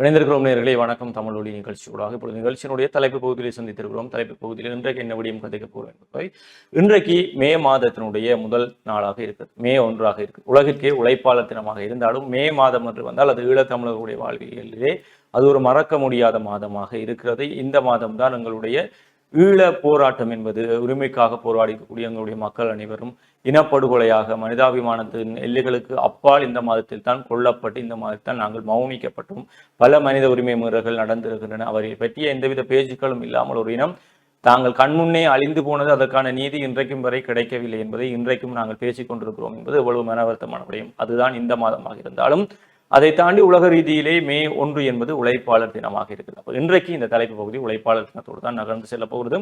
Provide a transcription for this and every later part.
இணைந்திருக்கிறோம் நேர்களே வணக்கம். தமிழ் ஒளி நிகழ்ச்சியூடாக இப்பொழுது நிகழ்ச்சியினுடைய தலைப்பு பகுதியில் சந்தித்திருக்கிறோம். தலைப்பு பகுதியில் இன்றைக்கு என்ன விடியும் கதைக்க போகிறோம் என்பதை. இன்றைக்கு மே மாதத்தினுடைய முதல் நாளாக இருக்குது மே ஒன்றாக இருக்குது உலகிற்கே உழைப்பாளர் தினமாக இருந்தாலும் மே மாதம் என்று வந்தால் அது ஈழத்தமிழர்களுடைய வாழ்வியலிலே அது ஒரு மறக்க முடியாத மாதமாக இருக்கிறது. இந்த மாதம்தான் எங்களுடைய ஈழ போராட்டம் என்பது உரிமைக்காக போராடக்கூடிய எங்களுடைய மக்கள் அனைவரும் இனப்படுகொலையாக மனிதாபிமானத்தின் எல்லைகளுக்கு அப்பால் இந்த மாதத்தில் தான் கொல்லப்பட்டு இந்த மாதத்தில் நாங்கள் மௌனிக்கப்பட்டோம். பல மனித உரிமை மீறல்கள் நடந்திருக்கின்றன. அவரை பற்றிய எந்தவித பேச்சுக்களும் இல்லாமல் ஒரு இனம் தாங்கள் கண்முன்னே அழிந்து போனது அதற்கான நீதி இன்றைக்கும் வரை கிடைக்கவில்லை என்பதை இன்றைக்கும் நாங்கள் பேசிக் கொண்டிருக்கிறோம் என்பது எவ்வளவு மனவருத்தமான விடயம் அதுதான் இந்த மாதமாக இருந்தாலும் அதை தாண்டி உலக ரீதியிலே மே ஒன்று என்பது உழைப்பாளர் தினமாக இருக்குது. அப்போ இன்றைக்கு இந்த தலைப்பு பகுதி உழைப்பாளர் தினத்தோடு தான் நகர்ந்து செல்ல போகிறது.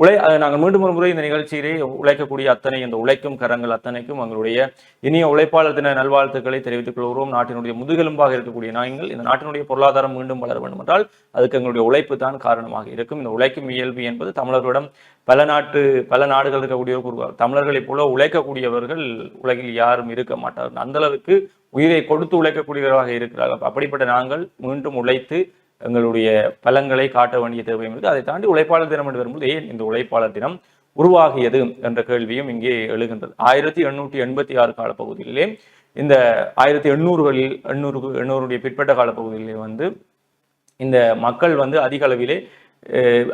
உழை நாங்கள் மீண்டும் ஒரு முறை இந்த நிகழ்ச்சியிலே உழைக்கக்கூடிய அத்தனை இந்த உழைக்கும் கரங்கள் அத்தனைக்கும் எங்களுடைய இனிய உழைப்பாளர் தின நல்வாழ்த்துக்களை தெரிவித்துக் கொள்கிறோம். நாட்டினுடைய முதுகெலும்பாக இருக்கக்கூடிய நாங்கள் இந்த நாட்டினுடைய பொருளாதாரம் மீண்டும் வளர வேண்டும் என்றால் அதுக்கு எங்களுடைய உழைப்பு தான் காரணமாக இருக்கும். இந்த உழைக்கும் இயல்பு என்பது தமிழர்களிடம் பல நாட்டு பல நாடுகள் இருக்கக்கூடிய தமிழர்களைப் போல உழைக்கக்கூடியவர்கள் உலகில் யாரும் இருக்க மாட்டார்கள். அந்த அளவுக்கு உயிரை கொடுத்து உழைக்கக்கூடியவர்களாக இருக்கிறார்கள். அப்படிப்பட்ட நாங்கள் மீண்டும் உழைத்து எங்களுடைய பலங்களை காட்ட வேண்டிய தேவையும் இருக்குது. அதை தாண்டி உழைப்பாளர் தினம் என்று வரும்போது ஏன் இந்த உழைப்பாளர் தினம் உருவாகியது என்ற கேள்வியும் இங்கே எழுகின்றது. ஆயிரத்தி எண்ணூற்றி எண்பத்தி ஆறு கால பகுதியிலே இந்த ஆயிரத்தி எண்ணூறுகளில் எண்ணூறு எண்ணூறுடைய பிற்பட்ட கால பகுதியிலே வந்து இந்த மக்கள் வந்து அதிக அளவிலே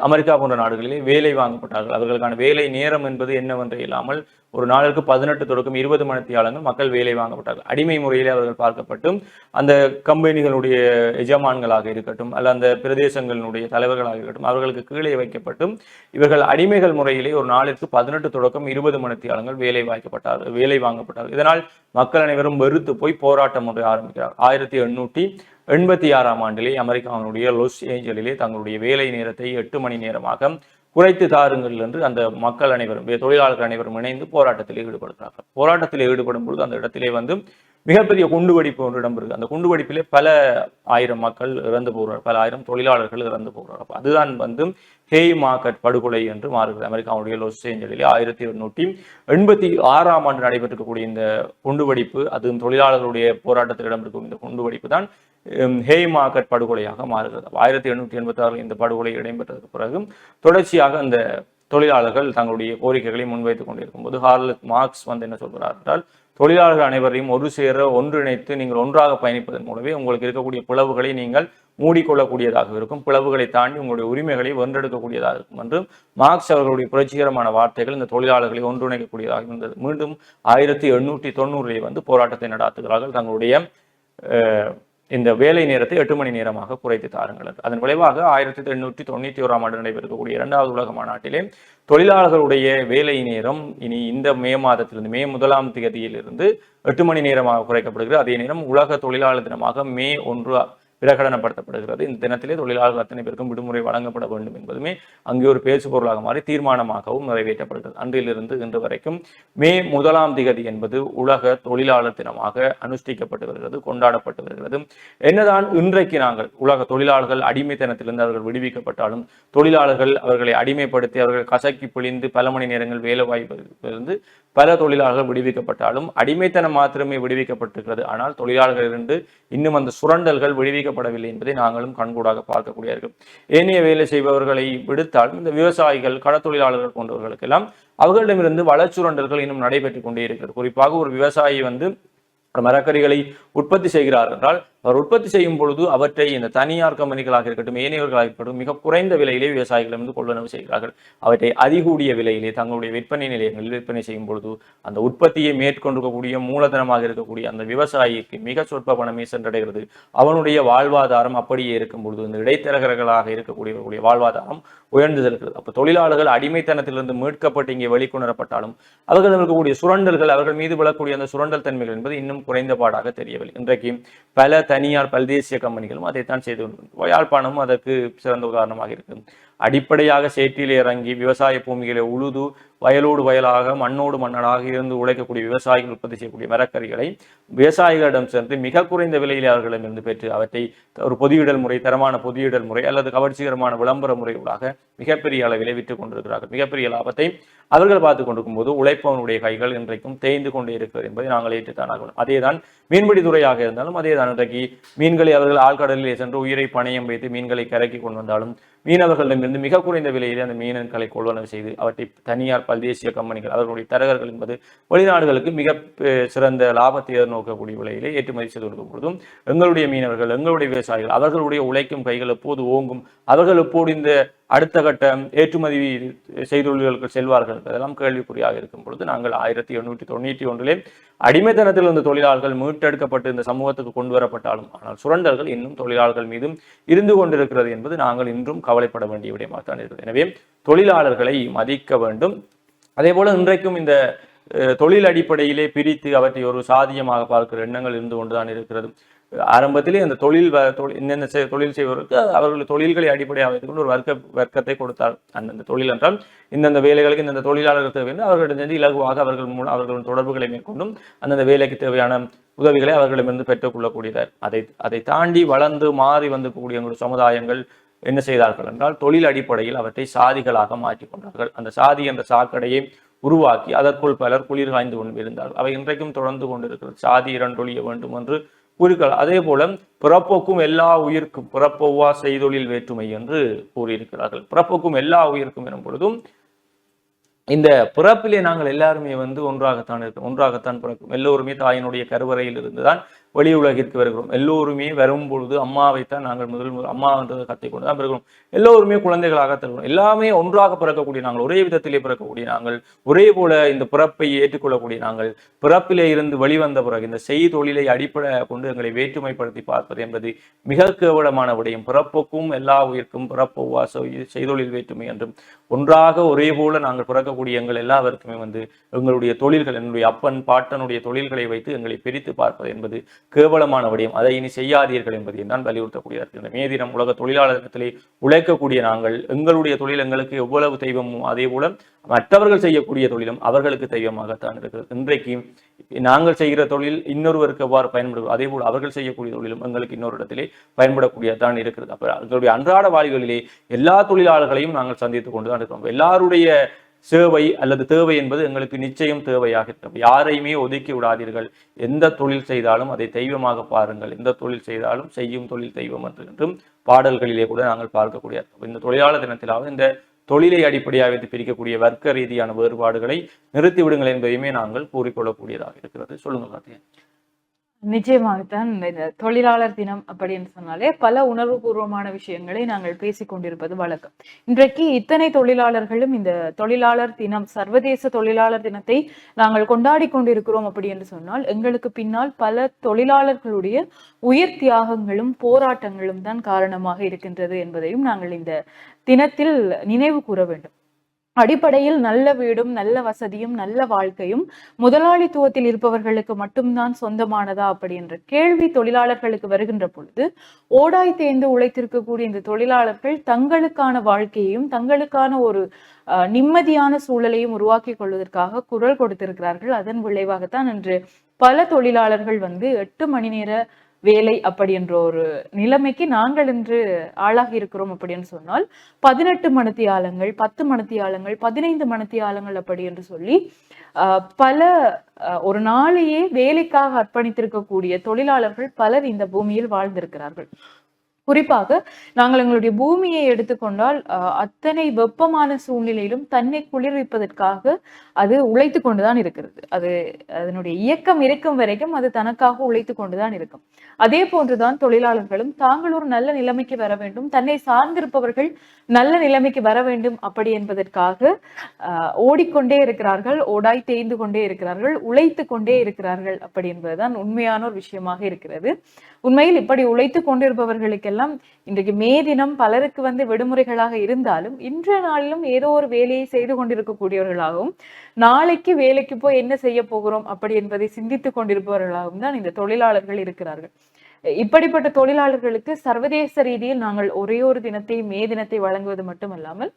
அமெரிக்கா போன்ற நாடுகளிலே வேலை வாங்கப்பட்டார்கள். அவர்களுக்கான வேலை நேரம் என்பது என்னவென்று இல்லாமல் ஒரு நாளுக்கு பதினெட்டு தொடக்கம் இருபது மணித்தியாளங்கள் மக்கள் வேலை வாங்கப்பட்டார்கள். அடிமை முறையிலே அவர்கள் பார்க்கப்பட்டும் அந்த கம்பெனிகளுடைய எஜமான்களாக இருக்கட்டும் அல்ல அந்த பிரதேசங்களினுடைய தலைவர்களாக இருக்கட்டும் அவர்களுக்கு கீழே வைக்கப்பட்டும் இவர்கள் அடிமைகள் முறையிலே ஒரு நாளிற்கு பதினெட்டு தொடக்கம் இருபது மணித்தியாளங்கள் வேலை வாய்க்கப்பட்டார்கள் வேலை வாங்கப்பட்டார்கள். இதனால் மக்கள் அனைவரும் வெறுத்து போய் போராட்டம் ஒன்றை ஆரம்பிக்கிறார் ஆயிரத்தி எண்ணூற்றி எண்பத்தி ஆறாம் ஆண்டிலே அமெரிக்காவினுடைய லொஸ் ஏஞ்சலிலே தங்களுடைய வேலை நேரத்தை எட்டு மணி நேரமாக குறைத்து தாருங்கள் என்று அந்த மக்கள் அனைவரும் தொழிலாளர்கள் அனைவரும் இணைந்து போராட்டத்தில் ஈடுபடுகிறார்கள். போராட்டத்தில் ஈடுபடும் பொழுது அந்த இடத்திலே வந்து மிகப்பெரிய குண்டுவெடிப்பு ஒன்று இடம்பெறுது அந்த குண்டுவெடிப்பிலே பல ஆயிரம் மக்கள் இறந்து போகிறார் பல ஆயிரம் தொழிலாளர்கள் இறந்து போகிறார் அதுதான் வந்து ஹேய் மார்க்கெட் படுகொலை என்று மாறுகிறது. அமெரிக்காவுடைய லாஸ் ஏஞ்சலிலே ஆயிரத்தி எண்ணூற்றி எண்பத்தி ஆறாம் ஆண்டு நடைபெற்றிருக்கக்கூடிய இந்த குண்டுவெடிப்பு அதுவும் தொழிலாளர்களுடைய போராட்டத்தில் இடம்பெறக்கூடிய இந்த குண்டுவெடிப்பு தான் ஹேய் மார்க்கெட் படுகொலையாக மாறுகிறது. ஆயிரத்தி எண்ணூற்றி எண்பத்தி ஆறில் இந்த படுகொலை இடம்பெற்றதுக்கு பிறகு தொடர்ச்சியாக அந்த தொழிலாளர்கள் தங்களுடைய கோரிக்கைகளை முன்வைத்துக் கொண்டிருக்கும் போது ஹார்லத் மார்க்ஸ் வந்து என்ன சொல்கிறார் என்றால் தொழிலாளர்கள் அனைவரையும் ஒரு சேர ஒன்றிணைத்து நீங்கள் ஒன்றாக பயணிப்பதன் மூலமே உங்களுக்கு இருக்கக்கூடிய பிளவுகளை நீங்கள் மூடிக்கொள்ளக்கூடியதாக இருக்கும். பிளவுகளை தாண்டி உங்களுடைய உரிமைகளை வென்றெடுக்கக்கூடியதாக இருக்கும் என்று மார்க்ஸ் அவர்களுடைய புரட்சிகரமான வார்த்தைகள் இந்த தொழிலாளர்களை ஒன்றிணைக்கக்கூடியதாக இருந்தது. மீண்டும் ஆயிரத்தி எண்ணூற்றி தொண்ணூறிலே வந்து போராட்டத்தை நடாத்துகிறார்கள். தங்களுடைய இந்த வேலை நேரத்தை எட்டு மணி நேரமாக குறைத்து தாருங்கள் அதன் விளைவாக ஆயிரத்தி எண்ணூற்றி தொண்ணூற்றி ஓராம் ஆண்டு நடைபெறக்கூடிய இரண்டாவது உலக மாநாட்டிலே தொழிலாளர்களுடைய வேலை நேரம் இனி இந்த மே மாதத்திலிருந்து மே முதலாம் தேதியிலிருந்து எட்டு மணி நேரமாக குறைக்கப்படுகிறது. அதே நேரம் உலக தொழிலாளர் தினமாக மே ஒன்று பிரகடனப்படுத்தப்படுகிறது இந்த தினத்திலே தொழிலாளர்கள் அத்தனை பேருக்கும் விடுமுறை வழங்கப்பட வேண்டும் என்பதுமே அங்கே ஒரு பேச்சு பொருளாக மாறி தீர்மானமாகவும் நிறைவேற்றப்படுகிறது. அன்றிலிருந்து இன்று வரைக்கும் மே முதலாம் திகதி என்பது உலக தொழிலாளர் தினமாக அனுஷ்டிக்கப்பட்டு வருகிறது கொண்டாடப்பட்டு வருகிறது. என்னதான் இன்றைக்கு நாங்கள் உலக தொழிலாளர்கள் அடிமைத்தனத்திலிருந்து அவர்கள் விடுவிக்கப்பட்டாலும் தொழிலாளர்கள் அவர்களை அடிமைப்படுத்தி அவர்கள் கசக்கி பிழிந்து பல மணி நேரங்கள் வேலை வாய்ப்பிலிருந்து பல தொழிலாளர்கள் விடுவிக்கப்பட்டாலும் அடிமைத்தனம் மாத்திரமே விடுவிக்கப்பட்டிருக்கிறது. ஆனால் தொழிலாளர்களிலிருந்து இன்னும் அந்த சுரண்டல்கள் விடுவிக்க செய்யப்படவில்லை என்பதை நாங்களும் கண்கூடாக பார்க்கக்கூடியார்கள் ஏனைய வேலை செய்பவர்களை விடுத்தாலும் இந்த விவசாயிகள் கடத்தொழிலாளர்கள் போன்றவர்களுக்கெல்லாம் அவர்களிடமிருந்து வளச்சுரண்டல்கள் இன்னும் நடைபெற்றுக் கொண்டே இருக்கிறது. குறிப்பாக ஒரு விவசாயி வந்து மரக்கறிகளை உற்பத்தி செய்கிறார் என்றால் அவர் உற்பத்தி செய்யும் பொழுது அவற்றை இந்த தனியார் கம்பெனிகளாக இருக்கட்டும் ஏனையவர்களாக இருக்கட்டும் மிக குறைந்த விலையிலே விவசாயிகளிடம் கொள்வனவு செய்கிறார்கள். அவற்றை அதிகூடிய விலையிலே தங்களுடைய விற்பனை நிலையங்களில் விற்பனை செய்யும் பொழுது அந்த உற்பத்தியை மேற்கொண்டிருக்கக்கூடிய மூலதனமாக இருக்கக்கூடிய அந்த விவசாயிக்கு மிக சொற்ப பணமே சென்றடைகிறது. அவனுடைய வாழ்வாதாரம் அப்படியே இருக்கும் பொழுது இந்த இடைத்தரகர்களாக இருக்கக்கூடியவர்களுடைய வாழ்வாதாரம் உயர்ந்து இருக்கிறது அப்போ தொழிலாளர்கள் அடிமைத்தனத்திலிருந்து மீட்கப்பட்டு இங்கே வெளிக்கொணரப்பட்டாலும் அவர்கள் இருக்கக்கூடிய சுரண்டல்கள் அவர்கள் மீது விழக்கூடிய அந்த சுரண்டல் தன்மைகள் என்பது இன்னும் குறைந்த பாடாக தெரியவில்லை. இன்றைக்கு பல தனியார் பல்தேசிய கம்பெனிகளும் அதைத்தான் செய்து யாழ்ப்பாணமும் அதற்கு சிறந்த உதாரணமாக இருக்கும் அடிப்படையாக சேற்றில் இறங்கி விவசாய பூமிகளை உழுது வயலோடு வயலாக மண்ணோடு மன்னனாக இருந்து உழைக்கக்கூடிய விவசாயிகள் உற்பத்தி செய்யக்கூடிய மரக்கறிகளை விவசாயிகளிடம் சென்று மிக குறைந்த விலையில் அவர்களிடமிருந்து பெற்று அவற்றை ஒரு பொதியிடல் முறை தரமான பொதியிடல் முறை அல்லது கவர்ச்சிகரமான விளம்பர முறைகளாக மிகப்பெரிய அளவில் விட்டுக் கொண்டிருக்கிறார்கள். மிகப்பெரிய லாபத்தை அவர்கள் பார்த்து கொண்டிருக்கும் போது உழைப்பவனுடைய கைகள் இன்றைக்கும் தேய்ந்து கொண்டே இருக்கிறது என்பதை நாங்கள் ஏற்றுத்தான் ஆகணும் அதேதான் மீன்பிடி துறையாக இருந்தாலும் அதே தான் இன்றைக்கு மீன்களை அவர்கள் ஆழ்கடலிலே சென்று உயிரை பணையம் வைத்து மீன்களை கரைக்கி கொண்டு வந்தாலும் மீனவர்களிடமிருந்து மிக குறைந்த விலையிலே அந்த மீன்களை கொள்வனவு செய்து அவற்றை தனியார் பல்தேசிய கம்பெனிகள் அவர்களுடைய தரகர்கள் என்பது வெளிநாடுகளுக்கு மிக சிறந்த லாபத்தை எதிர்நோக்கக்கூடிய விலையிலே ஏற்றுமதி செய்து கொடுக்கும் பொழுதும் எங்களுடைய மீனவர்கள் எங்களுடைய விவசாயிகள் அவர்களுடைய உழைக்கும் கைகள் எப்போது ஓங்கும் அவர்கள் எப்போது இந்த அடுத்த கட்ட ஏற்றுமதி செய்தொழில்களுக்கு செல்வார்கள் அதெல்லாம் கேள்விக்குறியாக இருக்கும் பொழுது நாங்கள் ஆயிரத்தி எண்ணூற்றி தொண்ணூற்றி ஒன்றிலே அடிமைத்தனத்தில் இருந்த தொழிலாளர்கள் மீட்டெடுக்கப்பட்டு இந்த சமூகத்துக்கு கொண்டு வரப்பட்டாலும் ஆனால் சுரண்டல்கள் இன்னும் தொழிலாளர்கள் மீதும் இருந்து கொண்டிருக்கிறது என்பது நாங்கள் இன்றும் கவலைப்பட வேண்டிய விடயமாக தான் இருக்கிறது எனவே தொழிலாளர்களை மதிக்க வேண்டும். அதே போல இன்றைக்கும் இந்த தொழில் அடிப்படையிலே பிரித்து அவற்றை ஒரு சாதியமாக பார்க்கிற எண்ணங்கள் இருந்து கொண்டுதான் இருக்கிறது. ஆரம்பத்திலே அந்த தொழில் என்னென்ன தொழில் செய்வதற்கு அவர்கள் தொழில்களை அடிப்படையாக வைத்துக்கொண்டு ஒரு வர்க்க வர்க்கத்தை கொடுத்தார். அந்தந்த தொழில் என்றால் இந்தந்த வேலைகளுக்கு இந்தந்த தொழிலாளர்கள் தேவையான என்று அவர்களிடம் இலகுவாக அவர்கள் மூலம் அவர்களின் தொடர்புகளை மேற்கொண்டும் அந்தந்த வேலைக்கு தேவையான உதவிகளை அவர்களிடமிருந்து பெற்றுக்கொள்ளக்கூடியதார் அதை அதை தாண்டி வளர்ந்து மாறி வந்து கூடிய சமுதாயங்கள் என்ன செய்தார்கள் என்றால் தொழில் அடிப்படையில் அவற்றை சாதிகளாக மாற்றிக் கொண்டார்கள். அந்த சாதி என்ற சாக்கடையை உருவாக்கி அதற்குள் பலர் குளிர் காய்ந்து கொண்டு இருந்தார்கள் அவை இன்றைக்கும் தொடர்ந்து கொண்டிருக்கிறது. சாதி இரண்டொழிய வேண்டும் என்று கூறுகிறார் அதே போல பிறப்போக்கும் எல்லா உயிர்க்கும் பிறப்பொவ்வா செய்தொழில் வேற்றுமை என்று கூறியிருக்கிறார்கள். பிறப்போக்கும் எல்லா உயிர்க்கும் எனும் பொழுதும் இந்த பிறப்பிலே நாங்கள் எல்லாருமே வந்து ஒன்றாகத்தான் இருக்கோம் ஒன்றாகத்தான் பிறக்கும். எல்லோருமே தாயினுடைய கருவறையில் இருந்துதான் வெளி உலகிற்கு வருகிறோம். எல்லோருமே வரும் பொழுது அம்மாவைத்தான் நாங்கள் முதல் முதல் அம்மா என்றதை கத்திக்கொண்டு தான் பிறகுறோம் எல்லோருமே குழந்தைகளாக தருகிறோம். எல்லாமே ஒன்றாக பிறக்கக்கூடிய நாங்கள் ஒரே விதத்திலே பிறக்கக்கூடிய நாங்கள் ஒரே போல இந்த பிறப்பை ஏற்றுக்கொள்ளக்கூடிய நாங்கள் பிறப்பிலே இருந்து வெளிவந்த பிறகு இந்த செய்தொழிலை அடிப்படையாக கொண்டு எங்களை வேற்றுமைப்படுத்தி பார்ப்பது என்பது மிக கேவலமான விடயம். பிறப்புக்கும் எல்லா உயிர்க்கும் பிறப்பொவ்வா செய்தொழில் வேற்றுமை என்றும் ஒன்றாக ஒரே போல நாங்கள் பிறக்கக்கூடிய எங்கள் எல்லாவருக்குமே வந்து எங்களுடைய தொழில்கள் என்னுடைய அப்பன் பாட்டனுடைய தொழில்களை வைத்து எங்களை பிரித்து பார்ப்பது என்பது கேவலமான விடயம் அதை இனி செய்யாதீர்கள் என்பதையும் தான் வலியுறுத்தக்கூடியதாக இந்த மே தினம் உலக தொழிலாளர் தினத்திலே உழைக்கக்கூடிய நாங்கள் எங்களுடைய தொழில் எங்களுக்கு எவ்வளவு தெய்வமோ அதே போல மற்றவர்கள் செய்யக்கூடிய தொழிலும் அவர்களுக்கு தெய்வமாகத்தான் இருக்கிறது. இன்றைக்கு நாங்கள் செய்கிற தொழில் இன்னொருவருக்கு எவ்வாறு பயன்படுகிறது? அதே போல் அவர்கள் செய்யக்கூடிய தொழிலும் எங்களுக்கு இன்னொரு இடத்திலே பயன்படக்கூடியதான் இருக்கிறது. அப்ப எங்களுடைய அன்றாட வாழ்களிலே எல்லா தொழிலாளர்களையும் நாங்கள் சந்தித்துக் கொண்டுதான் இருக்கிறோம். எல்லாருடைய சேவை அல்லது தேவை என்பது எங்களுக்கு நிச்சயம் தேவையாக யாரையுமே ஒதுக்கி விடாதீர்கள். எந்த தொழில் செய்தாலும் அதை தெய்வமாக பாருங்கள். எந்த தொழில் செய்தாலும் செய்யும் தொழில் தெய்வம் என்று என்றும் பாடல்களிலே கூட நாங்கள் பார்க்கக்கூடிய இந்த தொழிலாளர் தினத்திலாவது இந்த தொழிலை அடிப்படையாக வைத்து பிரிக்கக்கூடிய வர்க்க ரீதியான வேறுபாடுகளை நிறுத்திவிடுங்கள் என்பதையுமே நாங்கள் கூறிக்கொள்ளக்கூடியதாக இருக்கிறது. சொல்லுங்க கார்த்திகேயன். நிச்சயமாகத்தான் இந்த தொழிலாளர் தினம் அப்படின்னு சொன்னாலே பல உணர்வுபூர்வமான விஷயங்களை நாங்கள் பேசிக் கொண்டிருப்பது வழக்கம். இன்றைக்கு இத்தனை தொழிலாளர்களும் இந்த தொழிலாளர் தினம் சர்வதேச தொழிலாளர் தினத்தை நாங்கள் கொண்டாடி கொண்டிருக்கிறோம் அப்படி என்று சொன்னால் எங்களுக்கு பின்னால் பல தொழிலாளர்களுடைய உயிர் தியாகங்களும் போராட்டங்களும் தான் காரணமாக இருக்கின்றது என்பதையும் நாங்கள் இந்த தினத்தில் நினைவு கூற வேண்டும். அடிப்படையில் நல்ல வீடும் நல்ல வசதியும் நல்ல வாழ்க்கையும் முதலாளித்துவத்தில் இருப்பவர்களுக்கு மட்டும்தான் சொந்தமானதா அப்படின்ற கேள்வி தொழிலாளர்களுக்கு வருகின்ற பொழுது ஓடாய் தேர்ந்து உழைத்திருக்கக்கூடிய இந்த தொழிலாளர்கள் தங்களுக்கான வாழ்க்கையையும் தங்களுக்கான ஒரு அஹ், நிம்மதியான சூழலையும் உருவாக்கி கொள்வதற்காக குரல் கொடுத்திருக்கிறார்கள். அதன் விளைவாகத்தான் இன்று பல தொழிலாளர்கள் வந்து எட்டு மணி நேர வேலை அப்படி என்ற ஒரு நிலைமைக்கு நாங்கள் இன்று ஆளாகி இருக்கிறோம் அப்படின்னு சொன்னால் பதினெட்டு மணித்தியாலங்கள் பத்து மணித்தியாலங்கள் பதினைந்து மணித்தியாலங்கள் அப்படி என்று சொல்லி பல ஒரு நாளையே வேலைக்காக அர்ப்பணித்திருக்கக்கூடிய தொழிலாளர்கள் பலர் இந்த பூமியில் வாழ்ந்திருக்கிறார்கள். குறிப்பாக நாங்கள் எங்களுடைய பூமியை எடுத்துக்கொண்டால் அத்தனை வெப்பமான சூழ்நிலையிலும் தன்னை குளிர்விப்பதற்காக அது உழைத்து கொண்டுதான் இருக்கிறது. அது அதனுடைய இயக்கம் இருக்கும் வரைக்கும் அது தனக்காக உழைத்து கொண்டுதான் இருக்கும். அதே போன்றுதான் தொழிலாளர்களும் தாங்கள் ஒரு நல்ல நிலைமைக்கு வர வேண்டும் தன்னை சார்ந்திருப்பவர்கள் நல்ல நிலைமைக்கு வர வேண்டும் அப்படி என்பதற்காக ஓடிக்கொண்டே இருக்கிறார்கள் ஓடாய் தேய்ந்து கொண்டே இருக்கிறார்கள் உழைத்து கொண்டே இருக்கிறார்கள் அப்படி என்பதுதான் உண்மையான ஒரு விஷயமாக இருக்கிறது. உண்மையில் இப்படி உழைத்து எல்லாம் இன்றைக்கு மே தினம் பலருக்கு வந்து விடுமுறைகளாக இருந்தாலும் இன்றைய நாளிலும் ஏதோ ஒரு வேலையை செய்து கொண்டிருக்கக்கூடியவர்களாகவும் நாளைக்கு வேலைக்கு போய் என்ன செய்ய போகிறோம் அப்படி என்பதை சிந்தித்துக் கொண்டிருப்பவர்களாகவும் தான் இந்த தொழிலாளர்கள் இருக்கிறார்கள். இப்படிப்பட்ட தொழிலாளர்களுக்கு சர்வதேச ரீதியில் நாங்கள் ஒரே ஒரு தினத்தை மே தினத்தை வழங்குவது மட்டுமல்லாமல்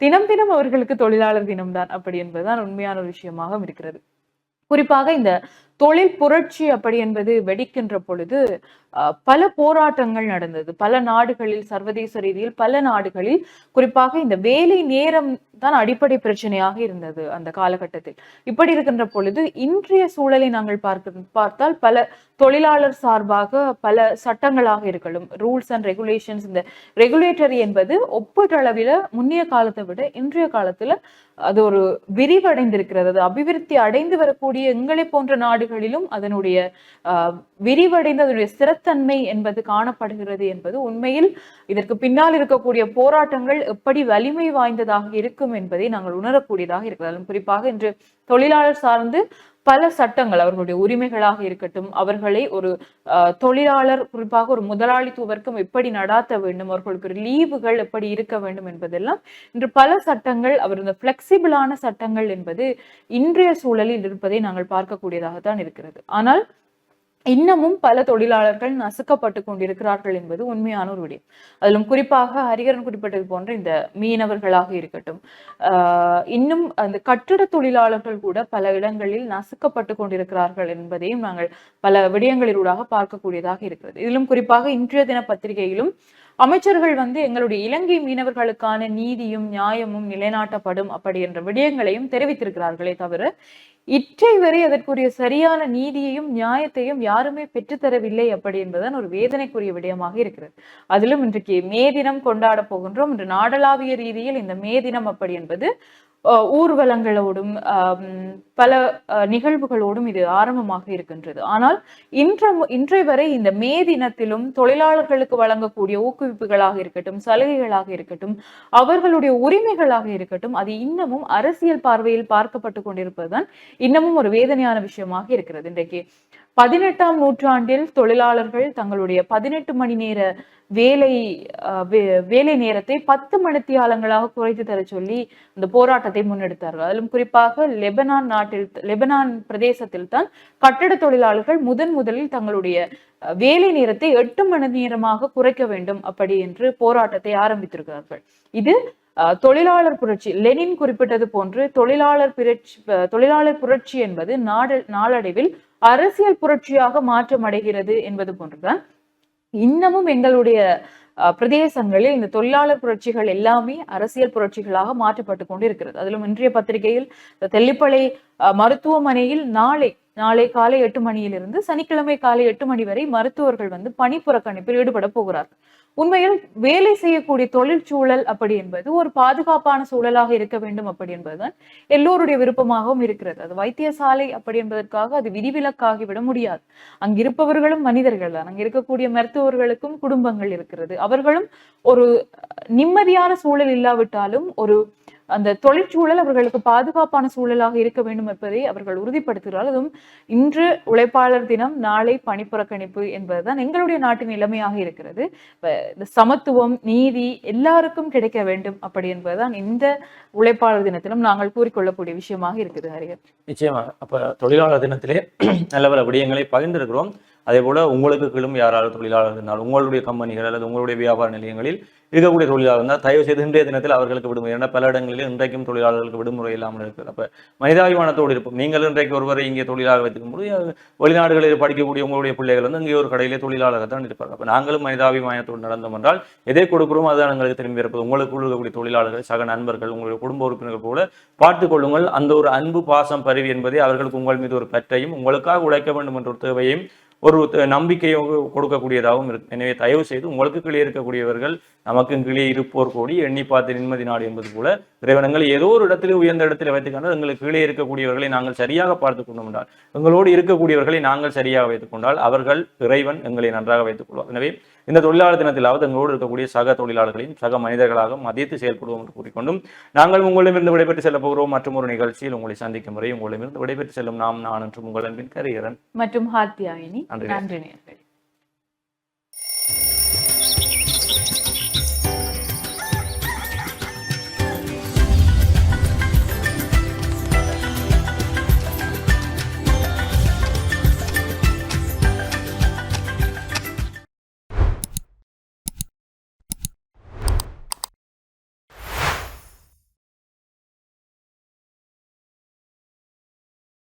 தினம் தினம் அவர்களுக்கு தொழிலாளர் தினம்தான் அப்படி என்பதுதான் உண்மையான ஒரு விஷயமாக இருக்கிறது. குறிப்பாக இந்த தொழில் புரட்சி அப்படி என்பது வெடிக்கின்ற பொழுது பல போராட்டங்கள் நடந்தது. பல நாடுகளில் சர்வதேச ரீதியில் பல நாடுகளில் குறிப்பாக இந்த வேலை நேரம் தான் அடிப்படை பிரச்சனையாக இருந்தது அந்த காலகட்டத்தில். இப்படி இருக்கின்ற பொழுது இன்றைய சூழலை நாங்கள் பார்க்க பார்த்தால் பல தொழிலாளர் சார்பாக பல சட்டங்களாக இருக்கலும் ரூல்ஸ் அண்ட் ரெகுலேஷன்ஸ் இந்த ரெகுலேட்டரி என்பது ஒப்பீட்டளவில் முன்னைய காலத்தை விட இன்றைய காலத்துல அது ஒரு விரிவடைந்திருக்கிறது. அது அபிவிருத்தி அடைந்து வரக்கூடிய எங்களை போன்ற நாடு நாடுகளிலும் அதனுடைய ஆஹ், விரிவடைந்து அதனுடைய ஸ்திரத்தன்மை என்பது காணப்படுகிறது என்பது உண்மையில் இதற்கு பின்னால் இருக்கக்கூடிய போராட்டங்கள் எப்படி வலிமை வாய்ந்ததாக இருக்கும் என்பதை நாங்கள் உணரக்கூடியதாக இருக்கிறதாலும் குறிப்பாக இன்று தொழிலாளர் சார்ந்து பல சட்டங்கள் அவர்களுடைய உரிமைகளாக இருக்கட்டும் அவர்களை ஒரு தொழிலாளர் குறிப்பாக ஒரு முதலாளித்துவ வர்க்கம் எப்படி நடாத்த வேண்டும் அவர்களுக்கு லீவுகள் எப்படி இருக்க வேண்டும் என்பதெல்லாம் இன்று பல சட்டங்கள் அவர் இந்த பிளெக்சிபிளான சட்டங்கள் என்பது இன்றைய சூழலில் இருப்பதை நாங்கள் பார்க்கக்கூடியதாகத்தான் இருக்கிறது. ஆனால் இன்னமும் பல தொழிலாளர்கள் நசுக்கப்பட்டு கொண்டிருக்கிறார்கள் என்பது உண்மையான ஒரு விடயம். அதிலும் குறிப்பாக ஹரிகரன் குறிப்பிட்டது போன்ற இந்த மீனவர்களாக இருக்கட்டும் ஆஹ் இன்னும் அந்த கட்டிட தொழிலாளர்கள் கூட பல இடங்களில் நசுக்கப்பட்டு கொண்டிருக்கிறார்கள் என்பதையும் நாங்கள் பல விடயங்களிலூடாக பார்க்கக்கூடியதாக இருக்கிறது. இதிலும் குறிப்பாக இன்றைய தின பத்திரிகையிலும் அமைச்சர்கள் வந்து எங்களுடைய இலங்கை மீனவர்களுக்கான நீதியும் நியாயமும் நிலைநாட்டப்படும் அப்படி என்ற விடயங்களையும் தெரிவித்திருக்கிறார்களே தவிர இற்றை வரை அதற்குரிய சரியான நீதியையும் நியாயத்தையும் யாருமே பெற்றுத்தரவில்லை அப்படி என்பதுதான் ஒரு வேதனைக்குரிய விடயமாக இருக்கிறது. அதிலும் இன்றைக்கு மே தினம் கொண்டாட போகின்றோம். இன்று நாடளாவிய ரீதியில் இந்த மே தினம் அப்படி என்பது ஊர்வலங்களோடும் பல நிகழ்வுகளோடும் இது ஆரம்பமாக இருக்கின்றது. ஆனால் இன்ற இன்றை வரை இந்த மே தினத்திலும் தொழிலாளர்களுக்கு வழங்கக்கூடிய ஊக்குவிப்புகளாக இருக்கட்டும் சலுகைகளாக இருக்கட்டும் அவர்களுடைய உரிமைகளாக இருக்கட்டும் அது இன்னமும் அரசியல் பார்வையில் பார்க்கப்பட்டு கொண்டிருப்பதுதான் இன்னமும் ஒரு வேதனையான விஷயமாக இருக்கிறது. இன்றைக்கு பதினெட்டாம் நூற்றாண்டில் தொழிலாளர்கள் தங்களுடைய பதினெட்டு மணி நேர வேலை வே- வேலை நேரத்தை பத்து மணித்தியாலங்களாக குறைத்து தர சொல்லி இந்த போராட்டத்தை முன்னெடுத்தார்கள். அதிலும் குறிப்பாக லெபனான் நாட்டில் லெபனான் பிரதேசத்தில் தான் கட்டட தொழிலாளர்கள் முதன் முதலில் தங்களுடைய அஹ், வேலை நேரத்தை எட்டு மணி நேரமாக குறைக்க வேண்டும் அப்படி என்று போராட்டத்தை ஆரம்பித்திருக்கிறார்கள். இது தொழிலாளர் புரட்சி லெனின் குறிப்பிட்டது போன்று தொழிலாளர் புரட்சி அஹ், தொழிலாளர் புரட்சி என்பது நாடு நாளடைவில் அரசியல் புரட்சியாக மாற்றம் அடைகிறது என்பது போன்றுதான். இன்னமும் எங்களுடைய அஹ், பிரதேசங்களில் இந்த தொழிலாளர் புரட்சிகள் எல்லாமே அரசியல் புரட்சிகளாக மாற்றப்பட்டு கொண்டு இருக்கிறது அதிலும் இன்றைய பத்திரிகையில் தெல்லிப்பளை அஹ், மருத்துவமனையில் நாளை நாளை காலை எட்டு மணியிலிருந்து சனிக்கிழமை காலை எட்டு மணி வரை மருத்துவர்கள் வந்து பணி புறக்கணிப்பில் ஈடுபட போகிறார்கள். உண்மையில் வேலை செய்யக்கூடிய தொழிற்சூழல் அப்படி என்பது ஒரு பாதுகாப்பான சூழலாக இருக்க வேண்டும் அப்படி என்பதுதான் எல்லோருடைய விருப்பமாகவும் இருக்கிறது. அது வைத்தியசாலை அப்படி என்பதற்காக அது விதிவிலக்காகிவிட முடியாது. அங்கிருப்பவர்களும் மனிதர்கள் தான். அங்க இருக்கக்கூடிய மருத்துவர்களுக்கும் குடும்பங்கள் இருக்கிறது. அவர்களும் ஒரு நிம்மதியான சூழல் இல்லாவிட்டாலும் ஒரு அந்த தொழிற்சூழல் அவர்களுக்கு பாதுகாப்பான சூழலாக இருக்க வேண்டும் என்பதை அவர்கள் உறுதிப்படுத்துகிறார்கள். அதுவும் இன்று உழைப்பாளர் தினம் நாளை பணிப்புறக்கணிப்பு என்பதுதான் எங்களுடைய நாட்டின் நிலைமையாக இருக்கிறது. இந்த சமத்துவம் நீதி எல்லாருக்கும் கிடைக்க வேண்டும் அப்படி என்பதுதான் இந்த உழைப்பாளர் தினத்திலும் நாங்கள் கூறிக்கொள்ளக்கூடிய விஷயமாக இருக்குது ஹரியர் நிச்சயமாக. அப்ப தொழிலாளர் தினத்திலே நல்ல பல விடயங்களை பகிர்ந்திருக்கிறோம். அதே போல் உங்களுக்கு கீழும் யாராவது தொழிலாளர் இருந்தால் உங்களுடைய கம்பெனிகள் அல்லது உங்களுடைய வியாபார நிலையங்களில் இருக்கக்கூடிய தொழிலாளர் இருந்தால் தயவு செய்து இன்றைய தினத்தில் அவர்களுக்கு விடுமுறை. ஏன்னா பல இடங்களில் இன்றைக்கும் தொழிலாளர்களுக்கு விடுமுறை இல்லாமல் இருக்குது அப்போ மனிதாபிமானத்தோடு இருப்போம். நீங்கள் இன்றைக்கு ஒருவரை இங்கே தொழிலாளர் வைத்திருக்கும் போது வெளிநாடுகளில் படிக்கக்கூடிய உங்களுடைய பிள்ளைகள் வந்து இங்கே ஒரு கடையிலே தொழிலாளர்கள் தான் இருப்பாங்க அப்போ நாங்களும் மனிதாபிமானத்தோடு நடந்தோம் என்றால் எதை கொடுக்குறோமோ அதுதான் எங்களுக்கு திரும்பி இருப்பது உங்களுக்கு இருக்கக்கூடிய தொழிலாளர்கள் சக நண்பர்கள் உங்களுடைய குடும்ப உறுப்பினர்கள் போல பார்த்துக்கொள்ளுங்கள் அந்த ஒரு அன்பு பாசம் பரிவு என்பதை அவர்களுக்கு உங்கள் மீது ஒரு பற்றையும் உங்களுக்காக உழைக்க வேண்டும் என்ற ஒரு தேவையும் ஒரு நம்பிக்கையும் கொடுக்கக்கூடியதாகவும் இருக்கு. எனவே தயவு செய்து உங்களுக்கு கீழே இருக்கக்கூடியவர்கள் நமக்கும் கீழே இருப்போர் கூடி எண்ணி பார்த்து நிம்மதி நாடு என்பது போல இறைவனங்கள் ஏதோ ஒரு இடத்துல உயர்ந்த இடத்திலே வைத்துக்கொண்டால் எங்களுக்கு கீழே இருக்கக்கூடியவர்களை நாங்கள் சரியாக பார்த்து கொண்டோம் என்றால் எங்களோடு இருக்கக்கூடியவர்களை நாங்கள் சரியாக வைத்துக் கொண்டால் அவர்கள் இறைவன் எங்களை நன்றாக வைத்துக் கொள்வார். எனவே இந்த தொழிலாளர் தினத்திலாவது எங்களோடு இருக்கக்கூடிய சக தொழிலாளர்களையும் சக மனிதர்களாக மதித்து செயல்படுவோம் என்று கூறிக்கொண்டும் நாங்கள் உங்களிடமிருந்து விடைபெற்று செல்ல போகிறோம். மற்றும் ஒரு நிகழ்ச்சியில் உங்களை சந்திக்கும் வரை உங்களிடமிருந்து விடைபெற்று செல்லும் நாம் நான் என்றும் உங்கள் அன்பின் கரியரன். மற்றும் நன்றி.